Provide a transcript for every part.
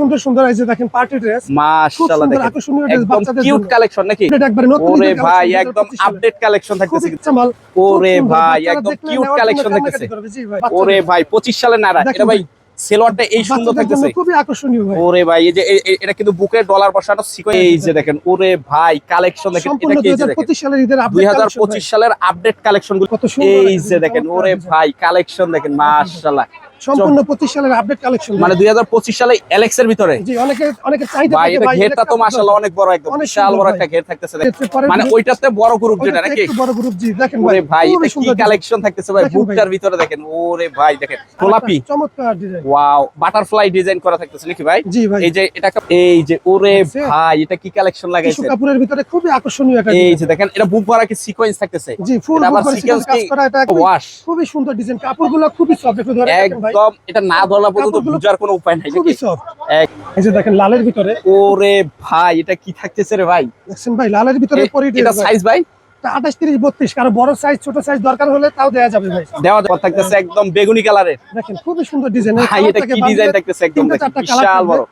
সুন্দর সুন্দর এই দেখেন পার্টি ড্রেস মাশাআল্লাহ সুন্দর দেখেন। আকর্ষণীয় ড্রেস বাচ্চাদের কিউট কালেকশন নাকি? এটা একবারে নতুন ওরে ভাই একদম আপডেট কালেকশন থাকতেছে খুবই ওরে ভাই একদম কিউট কালেকশন থাকতেছে করবে, জি ভাই, ওরে ভাই 25 সালের নারা এটা ভাই ভাই। সেলোয়ারটা এই সুন্দর থাকতেছে খুবই আকর্ষণীয় ভাই। ওরে ভাই এই যে এটা কিন্তু বুকে ডলার বসানো সিকোয়েন্স এই যে দেখেন। ওরে ভাই কালেকশন দেখেন এটা কি দেখেন? 2025 সালের ঈদের আপডেট হাজার পঁচিশ সালের আপডেট কালেকশনগুলো। কত সুন্দর এই যে দেখেন ওরে ভাই। কালেকশন দেখেন মাশাআল্লাহ। সম্পূর্ণ 25 সালের আপডেট কালেকশন মানে দুই হাজার পঁচিশ সালে এলেক্স এর ভিতরে? জি অনেকে অনেকে ভাই থাকে ভাই ঘেরটা তো মাশাআল্লাহ অনেক বড় একদম বিশাল বড় একটা ঘের থাকতেছে মানে ওইটাতে বড় গ্রুপ যেটা নাকি? একটু বড় গ্রুপ জি দেখেন ভাই খুবই কি সুন্দর কালেকশন থাকতেছে ভাই? বুকটার ভিতরে দেখেন ওরে ভাই দেখেন। গোলাপি চমৎকার ডিজাইন ওয়াও বাটারফ্লাই ডিজাইন করা থাকতেছে নাকি ভাই? জি ভাই। এই যে এটা এই যে ওরে দেখছেন? ভাই এটা কি কালেকশন লাগাইছে কাপড়ের ভিতরে খুবই আকর্ষণীয় একটা এই যে দেখেন এটা বুক ভরা কি সিকোয়েন্স থাকতেছে? জি ফুল আবার sequence কাজ করা এটা খুবই- সুন্দর ডিজাইন কাপড়গুলো খুবই সফট ধরে ভাই একদম এটা না ধরলা পর্যন্ত বুঝার কোনো উপায় নাই খুবই সফট এই যে দেখেন লালের ভিতরে। ওরে ভাই এটা কি থাকতেছে রে ভাই? দেখছেন ভাই লালের ভিতরে পরি এটা সাইজ ভাই। আঠাশ তিরিশ বত্রিশ কারও বড় সাইজ ছোট সাইজ দরকার হলে তাও দেওয়া যাবে ভাই। দেওয়া দেওয়া থাকতেছে একদম বেগুনি কালারের দেখেন খুবই সুন্দর ডিজাইন এটা কি ডিজাইন থাকতেছে? একদম বিশাল বড়।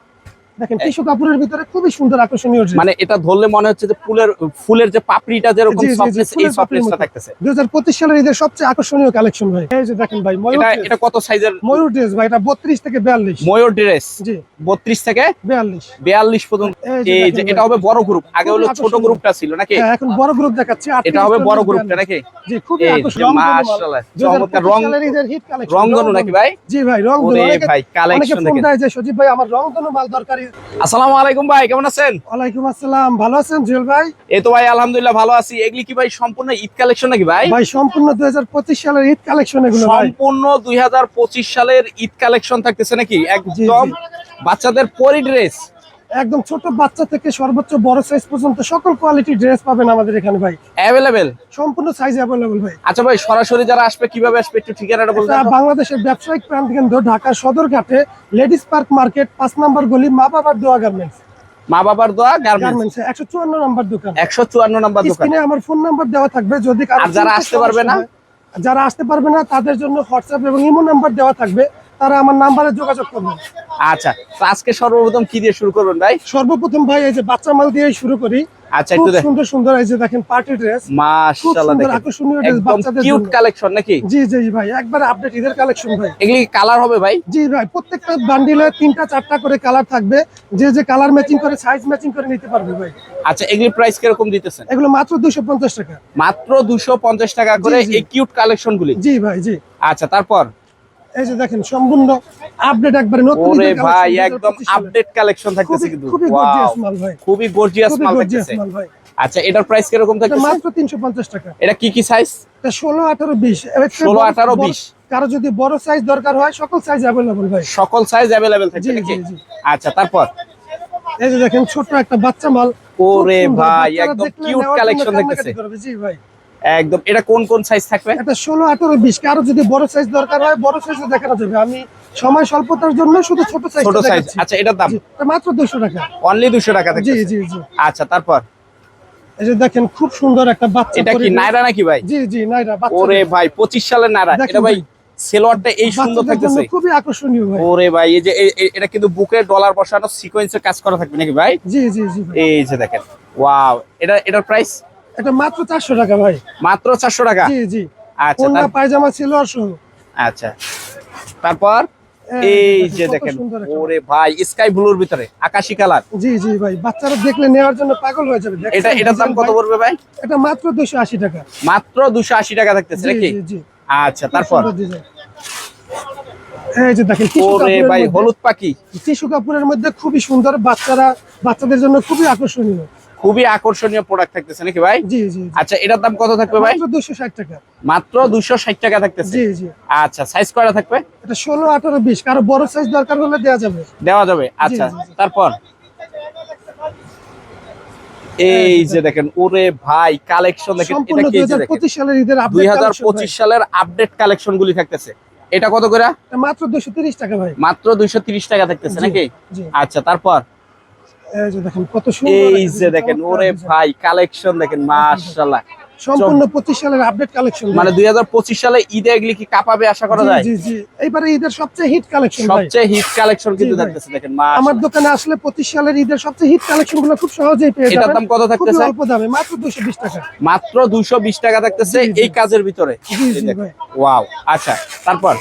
দেখেন টিস্যু কাপড়ের ভিতরে খুবই সুন্দর আকর্ষণীয় মানে এটা ধরলে মনে হচ্ছে যে ফুলের ফুলের যে পাপড়িটা যেরকম সফটনেস এই সফটনেসটা থাকতেছে। দুই হাজার পঁচিশ সালের ঈদের সবচেয়ে আকর্ষণীয় কালেকশন ভাই। এই যে দেখেন ভাই ময়ূর এটা কত সাইজের ময়ূর ড্রেস ভাই এটা বত্রিশ থেকে বিয়াল্লিশ। ময়ূর ড্রেস জি। 32 থেকে বিয়াল্লিশ। 42 পর্যন্ত। এই যে এটা হবে বড় গ্রুপ আগে হলো ছোট গ্রুপটা ছিল নাকি? হ্যাঁ, এখন বড় গ্রুপ দেখাচ্ছি এটা হবে 38, বড় গ্রুপটা নাকি? জি খুবই আকর্ষণীয়। মাশাআল্লাহ চমৎকার রং রংধনু নাকি ভাই? জি ভাই রংধনু। ভাই কালেকশন দেখেন। যে সজীব ভাই আমার রংধনু মাল দরকারি। আসসালামু আলাইকুম ভাই কেমন আছেন? ওয়ালাইকুম আসসালাম ভালো আছেন জুয়েল ভাই? এই তো ভাই আলহামদুলিল্লাহ ভালো আছি। এগুলি কি ভাই সম্পূর্ণ ঈদ কালেকশন নাকি ভাই? ভাই সম্পূর্ণ দুই হাজার পঁচিশ সালের ঈদ কালেকশন এগুলো ভাই। সম্পূর্ণ দুই হাজার পঁচিশ সালের ঈদ কালেকশন থাকতেছে নাকি? একদম বাচ্চাদের পরি ড্রেস একদম ছোট বাচ্চা থেকে সর্বোচ্চ বড় সাইজ পর্যন্ত সকল কোয়ালিটি ড্রেস পাবেন আমাদের এখানে ভাই। অ্যাভেলেবেল সম্পূর্ণ সাইজ অ্যাভেলেবল ভাই। আচ্ছা ভাই সরাসরি যারা আসবে কীভাবে আসবে একটু ঠিকানাটা বলতে বাংলাদেশের ব্যবসায়িক প্রান্ত কেন্দ্র ঢাকার সদরঘাটে লেডিস পার্ক মার্কেট পাঁচ নম্বর গলি মা বাবার দোয়া গার্মেন্টস মা বাবার দোয়া গার্মেন্টস গার্মেন্টস একশো চুয়ান্ন নম্বর দোকান। একশো চুয়ান্ন নাম্বার দোকান। স্ক্রিনে আমার ফোন নাম্বার দেওয়া থাকবে যদি আর যারা আসতে পারবে না? যারা আসতে পারবে না তাদের জন্য হোয়াটসঅ্যাপ এবং ইমো নাম্বার দেওয়া থাকবে। তারা আমার নাম্বারে যোগাযোগ করবেন আচ্ছা তো আজকে সর্বপ্রথম কি দিয়ে শুরু করবেন ভাই? সর্বপ্রথম ভাই এই যে বাচ্চা মাল দিয়ে শুরু করি। আচ্ছা একটু সুন্দর সুন্দর এই যে দেখেন পার্টি ড্রেস মাশাআল্লাহ দেখেন। আকর্ষণীয় ড্রেস বাচ্চাদের কিউট কালেকশন নাকি? জি জি ভাই একবার আপডেট ঈদের কালেকশন ভাই। এগুলি কালার হবে ভাই? জি ভাই প্রত্যেকটা বান্ডিলে তিনটা চারটা করে কালার থাকবে। যে যে কালার ম্যাচিং করে সাইজ ম্যাচিং করে নিতে পারবে ভাই। আচ্ছা এগুলি প্রাইস কীরকম দিতেছেন? এগুলো মাত্র দুশো পঞ্চাশ টাকা। মাত্র দুশো পঞ্চাশ টাকা করে। এই কিউট কালেকশন গুলি? জি ভাই জি। আচ্ছা তারপর? এই যে দেখেন সম্পূর্ণ আপডেট একবারে নতুন ওরে ভাই একদম আপডেট কালেকশন থাকতেছে কিন্তু। খুবই গর্জিয়াস মাল ভাই। খুবই গর্জিয়াস মাল থাকতেছে। আচ্ছা এটার প্রাইস কীরকম এটা থাকতেছে? মাত্র তিনশো পঞ্চাশ টাকা। এটা কি কি সাইজ এটা ষোলো আঠারো বিশ। 16, 18, 20 কারও যদি বড় সাইজ দরকার হয় সকল সাইজ অ্যাভেলেবল ভাই। সকল সাইজ থাকছে জি নাকি? আচ্ছা তারপর? এই যে দেখেন ছোট একটা বাচ্চা মাল। ওরে ভাই একদম কিউট কালেকশন করবে, জি ভাই। একদম। এটা কোন কোন সাইজ থাকবে? এটা ষোলো আঠারো বিশ। কারও যদি বড় সাইজ দরকার হয় বড় সাইজে দেখানো যাবে। আমি সময় স্বল্পতার জন্য শুধু ছোট সাইজ ছোট সাইজ আচ্ছা এটার দাম? মাত্র দুশো টাকা। অনলি দুশো টাকা জি জি জি। আচ্ছা তারপর? এই যে দেখেন খুব সুন্দর একটা বাচ্চা এটা কি। নাইরা নাকি ভাই? জি জি নাইরা বাচ্চা ওরে ভাই পঁচিশ সালের নাইরা এটা ভাই। সেলোয়ারটা এই সুন্দর থাকতেছে। খুবই আকর্ষণীয় ভাই। ওরে ভাই এই যে এটা কিন্তু বুকে ডলার বসানো সিকোয়েন্সের কাজ করা থাকবে নাকি ভাই? জি জি জি। এই যে দেখেন ওয়াও এটা এটার প্রাইস এটা মাত্র চারশো টাকা ভাই। মাত্র চারশো টাকা? জি জি। আচ্ছা পায়জামা ছিল আর আচ্ছা। তারপর? এই যে দেখেন। ওরে ভাই স্কাই ব্লুর ভিতরে আকাশি কালার। জি জি ভাই বাচ্চারা দেখলে নেওয়ার জন্য পাগল হয়ে যাবে। এটা এটার দাম কত পড়বে ভাই? এটা মাত্র দুশো আশি টাকা। মাত্র দুশো আশি টাকা থাকতেছে নাকি? জি জি। আচ্ছা তারপর? এই যে দেখেন ওরে ভাই হলুদ পাখি। টিস্যু কাপড়ের মধ্যে খুবই সুন্দর বাচ্চারা বাচ্চাদের জন্য খুবই আকর্ষণীয়। খুবই আকর্ষণীয় প্রোডাক্ট থাকতেছে নাকি ভাই? জি জি জি। আচ্ছা এটার দাম কত থাকবে ভাই? মাত্র দুশো ষাট টাকা। মাত্র দুশো ষাট টাকা থাকতেছে? জি জি। আচ্ছা সাইজ কয়টা থাকবে? এটা ষোলো আঠারো বিশ। কারও বড় সাইজ দরকার হলে দেওয়া যাবে। দেওয়া যাবে আচ্ছা। তারপর? এই যে দেখেন ওরে ভাই কালেকশন দেখেন এটা কি যে দেখেন? পঁচিশ সালের ঈদের আপডেট হাজার পঁচিশ সালের আপডেট কালেকশন গুলি থাকতেছে। এটা কত করে? মাত্র দুশো তিরিশ টাকা ভাই। মাত্র দুইশো তিরিশ টাকা থাকতেছে নাকি? আচ্ছা তারপর? এই যে দেখেন কত সুন্দর এই যে দেখেন ওরে ভাই কালেকশন দেখেন মাশাআল্লাহ। সম্পূর্ণ পঁচিশ সালের আপডেট কালেকশন মানে দুই হাজার পঁচিশ সালে ঈদে এগুলি কি কাপাবে আশা করা যায়? জি জি। এইবারে ঈদের সবচেয়ে হিট কালেকশন সবচেয়ে হিট কালেকশন কিন্তু থাকতেছে দেখেন আমার দোকানে আসলে পঁচিশ সালের ঈদের সবচেয়ে হিট কালেকশনগুলো খুব সহজেই পেয়ে এটার দাম কত থাকতেছে? অল্প দামে মাত্র দুশো বিশ টাকা। মাত্র দুইশো বিশ টাকা থাকতেছে। এই কাজের ভিতরে। ওয়াও আচ্ছা তারপর?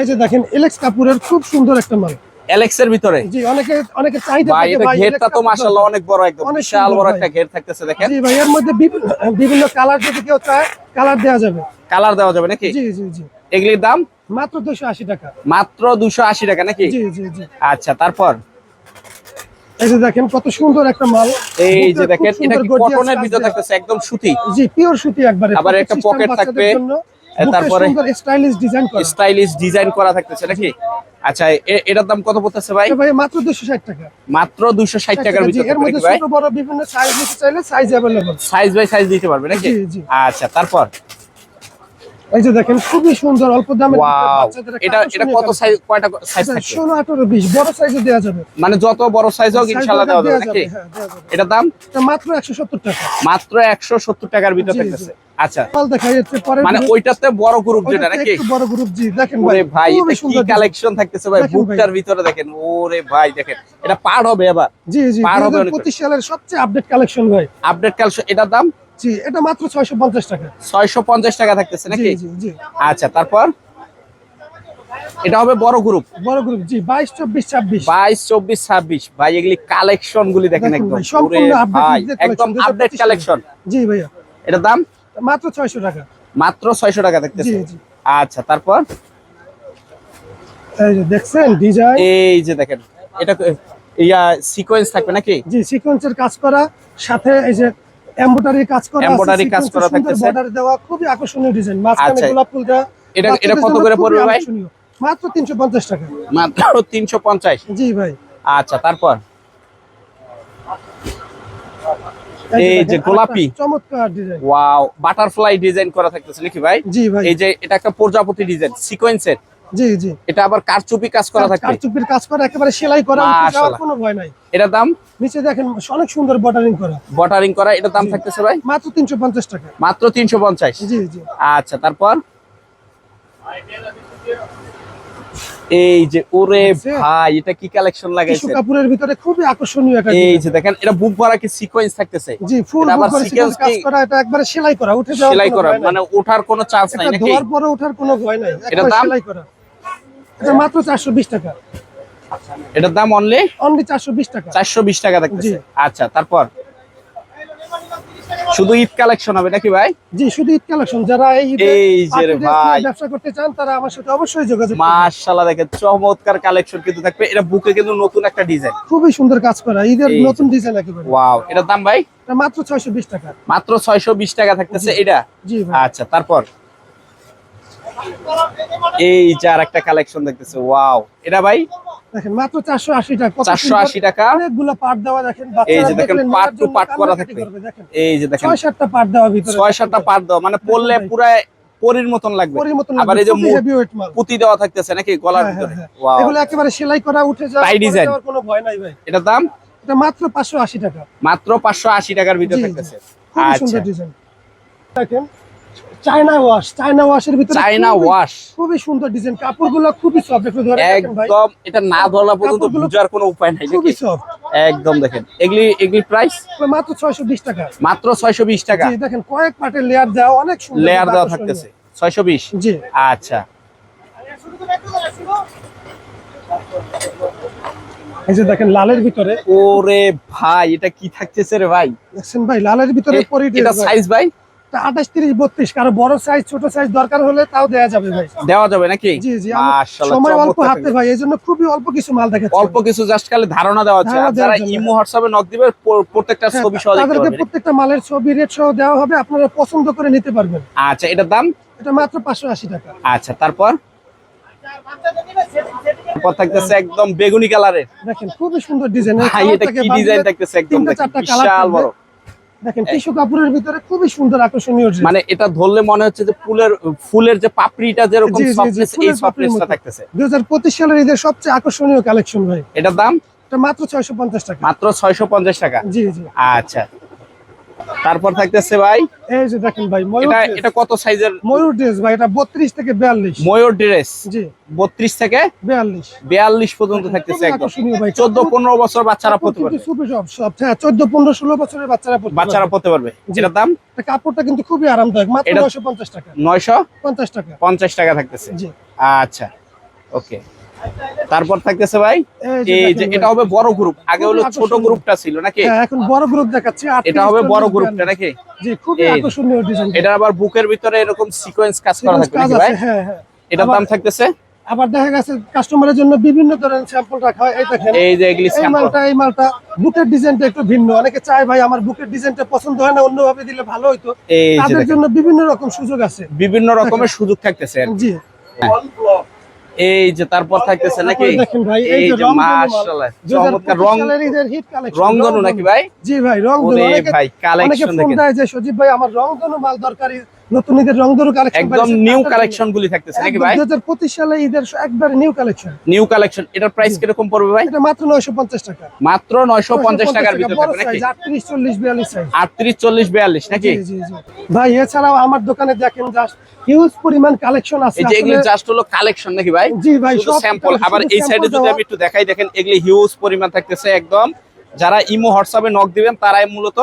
এই যে দেখেন এলেক্স কাপুরের খুব সুন্দর একটা মাল। এলেক্স এর ভিতরে? জি অনেকে অনেকে চাহিদা ভাই এটা ঘেরটা তো মাশাআল্লাহ অনেক বড় একদম বিশাল বড় একটা ঘের থাকতেছে দেখেন। জি ভাই এর মধ্যে বিভিন্ন কালার যদি কেউ চায় কালার দেওয়া যাবে। কালার দেওয়া যাবে নাকি? জি জি জি। এগুলির দাম? মাত্র দুশো আশি টাকা। মাত্র দুশো আশি টাকা নাকি? জি জি জি। আচ্ছা তারপর? এই যে দেখেন কত সুন্দর একটা মাল। এই যে দেখেন এটা কি কটনের ভিতর। থাকতেছে একদম সুতি? জি পিওর সুতি একবারে। আবার একটা পকেট থাকবে। তারপরে- স্টাইলিশ ডিজাইন করা। স্টাইলিশ ডিজাইন করা থাকতেছে নাকি? আচ্ছা এটার দাম কত পড়তেছে ভাই? ভাই মাত্র দুশো ষাট টাকা। মাত্র দুইশো ষাট টাকার ভিতরে এর মধ্যে ছোট বড় বিভিন্ন সাইজ নিতে চাইলে size available size by size দিতে পারবে নাকি? জি, জি। আচ্ছা তারপর? এই যে দেখেন খুবই সুন্দর অল্প দামে এটা এটা কত সাইজ কয়টা সাইজ থাকবে? ষোলো আঠারো বিশ বড় সাইজে দেওয়া যাবে। মানে যত বড় সাইজ হোক ইনশাআল্লাহ দেওয়া যাবে নাকি? হ্যাঁ। এটার দাম? মাত্র একশো সত্তর টাকা। মাত্র একশো সত্তর টাকার ভিতর থাকতেছে। আচ্ছা। দেখাই যাচ্ছে পরে মানে ওইটাতে বড় গ্রুপ যেটা নাকি? একটু বড় গ্রুপ জি দেখেন ভাই খুবই এটা কি সুন্দর কালেকশন থাকতেছে ভাই? ভাই। বুকটার ভিতরে দেখেন ওরে ভাই দেখেন। এটা পার হবে এবার। জি জি পার হবে অনেক পঁচিশ সালের সবচেয়ে আপডেট কালেকশন ভাই। আপডেট কালেকশন এটার দাম? জি এটা মাত্র ছয়শো পঞ্চাশ টাকা। ছয়শো পঞ্চাশ টাকা থাকতেছে নাকি? জি জি। আচ্ছা তারপর? এটা হবে বড় গ্রুপ বড় গ্রুপ জি বাইশ চব্বিশ ছাব্বিশ। বাইশ চব্বিশ ছাব্বিশ। ভাই এগুলি কালেকশন গুলি দেখেন একদম সম্পূর্ণ ঈদের একদম আপডেট কালেকশন জি ভাইয়া। এটার দাম? মাত্র ছয়শো টাকা। মাত্র ছয়শো টাকা থাকতেছে জি, জি। আচ্ছা তারপর? এই যে দেখছেন ডিজাইন এই যে দেখেন এটা ইয়া সিকোয়েন্স থাকবে নাকি? জি সিকোয়েন্সের কাজ করা সাথে এই যে এমব্রয়ডারি কাজ করা Embroidery কাজ করা থাকতেছে। বর্ডার দেওয়া খুবই আকর্ষণীয় ডিজাইন মাঝখানে আচ্ছা। গোলাপ ফুল দেওয়া এটা এটা কত করে পড়বে ভাই? মাত্র তিনশো পঞ্চাশ টাকা। মাত্র তিনশো পঞ্চাশ? জি ভাই। আচ্ছা তারপর? এই যে গোলাপি। চমৎকার ডিজাইন ওয়াও বাটারফ্লাই ডিজাইন করা থাকতেছে নাকি ভাই? জি ভাই। এই যে এটা একটা প্রজাপতি ডিজাইন সিকোয়েন্সের জি জি। এটা আবার কারচুপি কাজ করা থাকবে? কারচুপির কাজ করা একেবারে সেলাই করা কোনো ভয় নাই। এটার দাম? নিচে দেখেন অনেক সুন্দর করা। বটারিং করা এটার দাম থাকতেছে ভাই? মাত্র তিনশো পঞ্চাশ টাকা। মাত্র তিনশো পঞ্চাশ? জি জি। আচ্ছা তারপর? এই যে ওরে ভাই এটা কি কালেকশন লাগাইছে? কাপড়ের ভিতরে খুবই আকর্ষণীয় একটা এই যে দেখেন এটা বুক ভরা কি সিকোয়েন্স থাকতেছে? জি ফুল এটা আবার sequence কাজ করা এটা একবারে সেলাই করা উঠে যাওয়ার সেলাই করা মানে ওঠার কোনো চান্স নাই এটা নাকি? ধোয়ার পরে ওঠার কোনো ভয় নাই দাম? সেলাই করা। এটা মাত্র চারশো বিশ টাকা। এটার দাম অনলি অনলি চারশো বিশ টাকা। চারশো বিশ টাকা থাকতেছে আচ্ছা তারপর? শুধু ঈদ কালেকশন হবে নাকি ভাই? জি শুধু ঈদ কালেকশন যারা এই ভাই। ব্যবসা করতে চান তারা আমার সাথে অবশ্যই যোগাযোগ। মাশাআল্লাহ দেখেন চমৎকার কালেকশন কিন্তু থাকবে। এটা বুকে কিন্তু নতুন একটা ডিজাইন খুবই সুন্দর কাজ করা। ঈদের নতুন ডিজাইন একেবারে। ওয়াও এটার দাম ভাই? মাত্র ছয়শো বিশ টাকা। মাত্র ছয়শো বিশ টাকা থাকতেছে এটা? জি ভাই। আচ্ছা তারপর? এই যে আর একটা কালেকশন দেখতেছে ওয়াও এটা ভাই? দেখেন মাত্র চারশো আশি টাকা কত চারশো সুন্দর আশি টাকা। অনেকগুলো পার্ট দেওয়া দেখেন এই যে দেখেন পার্ট টু পার্ট করা থাকবে। এই যে দেখেন ছয় সাতটা পার্ট দেওয়া ভিতরে ছয় সাতটা পার্ট দেওয়া মানে। পরির মতন লাগবে। আবার এই যে। পুঁতি দেওয়া থাকতেছে নাকি গলার হ্যাঁ, ভিতরে? হ্যাঁ, হ্যাঁ। ওয়াও এগুলো একেবারে সেলাই করা উঠে পরে কোনো ভয় নাই ভাই। এটার দাম? এটা মাত্র পাঁচশো আশি টাকা। মাত্র পাঁচশো আশি টাকার ভিতরে। থাকতেছে। আচ্ছা। সুন্দর ডিজাইন দেখেন চায়না ওয়াশ চায়না ওয়াশের ভিতরে চাইনা ওয়াশ। খুবই সুন্দর ডিজাইন কাপড়গুলো খুবই সফট একটু ধরে ভাই। একদম এটা না ধরলা পর্যন্ত বুঝার কোনো উপায় নাই খুবই সফট একদম দেখেন। এগুলি এগুলি প্রাইস মাত্র ছয়শো বিশ টাকা। মাত্র ছয়শো বিশ টাকা। জি দেখেন কয়েক পার্টের লেয়ার দেওয়া অনেক সুন্দর লেয়ার দেওয়া থাকতেছে। ছয়শো বিশ? জি। আচ্ছা। এই যে দেখেন লালের ভিতরে। ওরে ভাই এটা কি থাকতেছে রে ভাই? দেখছেন ভাই লালের ভিতরে পরি এটা সাইজ ভাই? আঠাশ তিরিশ বত্রিশ কারও বড় সাইজ ছোট সাইজ দরকার হলে তাও দেওয়া যাবে ভাই। দেওয়া যাবে নাকি? জি জি সময় অল্প হাতে ভাই এই জন্য খুবই অল্প কিছু মাল দেখাচ্ছি অল্প কিছু জাস্ট খালি ধারণা দেওয়া হচ্ছে। যারা ইমো হোয়াটসঅ্যাপে নক দিবে প্রত্যেকটা হ্যাঁ, ছবি সহ তাদেরকে প্রত্যেকটা মালের ছবি রেট সহ দেওয়া হবে আপনারা পছন্দ করে নিতে পারবেন। আচ্ছা এটার দাম? এটা মাত্র পাঁচশো আশি টাকা। আচ্ছা তারপর? থাকতেছে একদম বেগুনি কালারের দেখেন খুবই সুন্দর ডিজাইন এটা কি ডিজাইন থাকতেছে একদম বিশাল বড়। দেখেন টিস্যু কাপড়ের ভিতরে খুবই সুন্দর আকর্ষণীয়। মানে এটা ধরলে মনে হচ্ছে যে ফুলের ফুলের যে পাপড়িটা যেরকম সফটনেস এই সফটনেসটা থাকতেছে। 2025 সালের ঈদের সবচেয়ে আকর্ষণীয় কালেকশন ভাই। এটার দাম? এটা মাত্র ছয়শো পঞ্চাশ টাকা। মাত্র ছয়শো পঞ্চাশ টাকা? জি জি। আচ্ছা। তারপর থাকতেছে ভাই এই যে দেখেন ভাই ময়ূর এটা এটা কত সাইজের ময়ূর ড্রেস ভাই এটা বত্রিশ থেকে বিয়াল্লিশ। ময়ূর ড্রেস জি। বত্রিশ থেকে বিয়াল্লিশ। বিয়াল্লিশ পর্যন্ত থাকতেছে একদম। আকর্ষণীয় ভাই চোদ্দ পনেরো বছর বাচ্চারা পড়তে পারবে। সব সব হ্যাঁ চোদ্দ পনেরো ষোলো বছরের বাচ্চারা পড়তে বাচ্চারা পড়তে পারবে। এটার দাম? এটা কাপড়টা কিন্তু খুবই আরামদায়ক মাত্র এটা- নয়শো পঞ্চাশ টাকা। নয়শো পঞ্চাশ টাকা। পঞ্চাশ টাকা থাকতেছে। জি। আচ্ছা ওকে। তারপর থাকতেছে ভাই এই যে এটা হবে বড় গ্রুপ আগে হলো ছোট গ্রুপটা ছিল নাকি? হ্যাঁ এখন বড় গ্রুপ দেখাচ্ছি এটা হবে বড় গ্রুপটা নাকি? জি আকর্ষণীয় ডিজাইন এটা আবার বুকের ভিতরে এরকম সিকোয়েন্স কাজ করা থাকবে নাকি ভাই? হ্যাঁ হ্যাঁ। এটার দাম থাকতেছে? আবার দেখা গেছে কাস্টমারের জন্য বিভিন্ন ধরনের স্যাম্পল রাখা হয় এই দেখেন। এই যে এগুলি স্যাম্পল মালটা এই মালটা বুকের ডিজাইনটা একটু ভিন্ন। অনেকে চায় ভাই আমার বুকের ডিজাইনটা পছন্দ হয় না অন্যভাবে দিলে ভালো হইতো। তাদের জন্য বিভিন্ন রকম সুযোগ আছে। বিভিন্ন রকমের সুযোগ থাকতেছে আর কি। জি। এই যে তারপর থাকতেছে নাকি? দেখেন ভাই এই যে। মাশাআল্লাহ চমৎকার রং সালের হিট কালেকশন রংধনু নাকি ভাই? জি ভাই রংধনু। অনেকে ভাই অনেকে কালেকশন ফোন দেখেন। দেয় যে সজীব ভাই আমার রংধনু মাল দরকারি নতুন ঈদের রংধনু কালেকশন একদম নিউ কালেকশন গুলি থাকতেছে নাকি ভাই? দুই হাজার পঁচিশ সালে ঈদের একবার নিউ কালেকশন নিউ কালেকশন এটার প্রাইস কীরকম পড়বে ভাই? এটা মাত্র নয়শো পঞ্চাশ টাকা। মাত্র নয়শো পঞ্চাশ টাকার ভিতরে থাকবে নাকি? সাইজ আটত্রিশ চল্লিশ বিয়াল্লিশ সাইজ আটত্রিশ চল্লিশ বিয়াল্লিশ নাকি? জি জি। ভাই এছাড়াও আমার দোকানে দেখেন জাস্ট হিউজ পরিমাণ কালেকশন আছে এই যে এগুলি জাস্ট হলো কালেকশন নাকি ভাই? জি ভাই শুধু স্যাম্পল আবার এই সাইডে যদি। আমি একটু দেখাই দেখেন এগুলি হিউজ পরিমাণ থাকতেছে একদম। যারা ইমো হোয়াটসঅ্যাপে নক দিবেন তারাই মূলত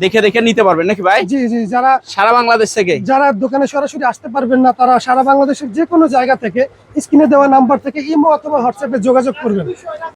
দেখে দেখে নিতে পারবেন নাকি ভাই? জি জি যারা সারা বাংলাদেশ থেকে? যারা দোকানে সরাসরি আসতে পারবেন না তারা সারা বাংলাদেশের যে কোনো জায়গা থেকে স্ক্রিনে দেওয়া নাম্বার থেকে ইমো অথবা হোয়াটসঅ্যাপে যোগাযোগ করবেন।